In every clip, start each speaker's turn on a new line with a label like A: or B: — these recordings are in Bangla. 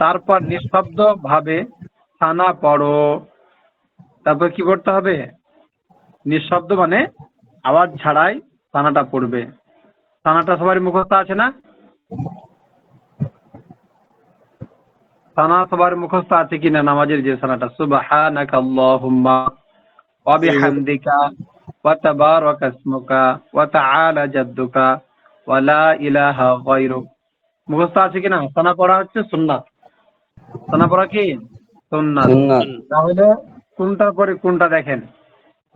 A: তারপর নিঃশব্দ ভাবে সানা পড়ো। তারপর কি পড়তে হবে? নিঃশব্দ মানে আওয়াজ ছাড়াই সানাটা পড়বে। সানাটা সবার মুখস্থ আছে না? সানা সবার মুখস্থ আছে কিনা নামাজের যে সানাটা সুবহানাকা আল্লাহুম্মা ওয়া বিহামদিকা ওয়া তাবারাকা ইসমুকা ওয়া তাআলা জাদ্দুকা ওয়া লা ইলাহা গায়রুক। মুখস্থ আছে কিনা সানা পড়া হচ্ছে সুন্নাত। সানা পড়া কি সুন্নাত তাহলে কোনটা পরে কোনটা দেখেন?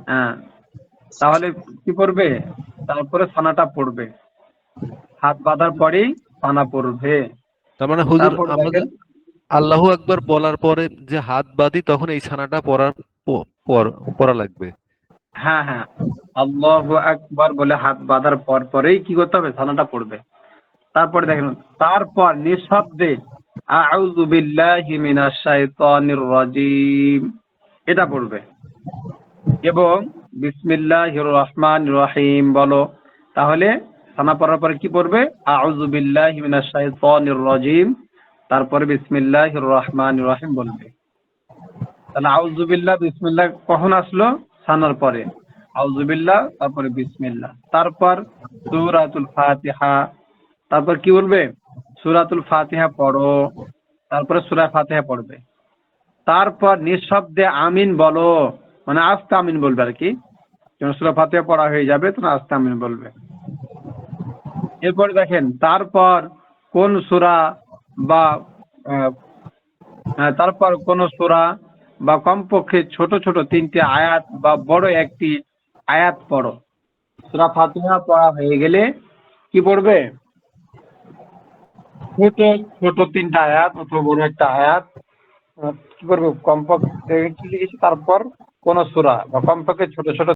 A: হ্যাঁ। তাহলে কি পড়বে? তারপরে সানাটা পড়বে। হাত বাঁধার পরেই সানা পড়বে।
B: তার মানে হুজুর যে আল্লাহু আকবার বলার পরে যে হাত বাঁধি তখন এই ছানাটা পড়ার পড়া লাগবে।
A: হ্যাঁ হ্যাঁ। আল্লাহু আকবার বলে হাত বাঁধার পর পরেই কি করতে হবে? সানাটা পড়বে। তারপরে দেখেন তারপর নিঃশব্দে এটা পড়বে। এবং বিসমিল্লাহির রহমানির রহিম বলো। তাহলে সানা পড়ার পরে কি পড়বে? আউযু বিল্লাহি মিনাশ শাইতানির রাজিম। তারপরে বিসমিল্লাহির রহমানির রহিম বলবে। তাহলে আউজুবিল্লাহ বিসমিল্লাহ কখন আসলো? সানার পরে। আউজুবিল্লাহ তারপরে বিসমিল্লাহ। তারপর সূরাতুল ফাতিহা। তারপর কি বলবে? সূরাতুল ফাতিহা পড়ো তারপরে সূরা ফাতিহা পড়বে। তারপর নিঃশব্দে আমিন বলো মানে আস্তে আমিন বলবে আর কি। সূরা ফাতিহা পড়া হয়ে যাবে তখন আস্তে আমিন বলবে। এরপর দেখেন তারপর কোন সুরা বা হ্যাঁ, তারপর কোন সুরা বা কমপক্ষে ছোট ছোট তিনটি আয়াত বা বড় একটি আয়াত পড়ো। সুরা ফাতিহা পড়া হয়ে গেলে কি পড়বে? ছোট ছোট তিনটা আয়াত, অথবা বড় একটা আয়াত। কি করব? কমপক্ষে তারপর কোন সূরা বা কমপক্ষে ছোট ছোট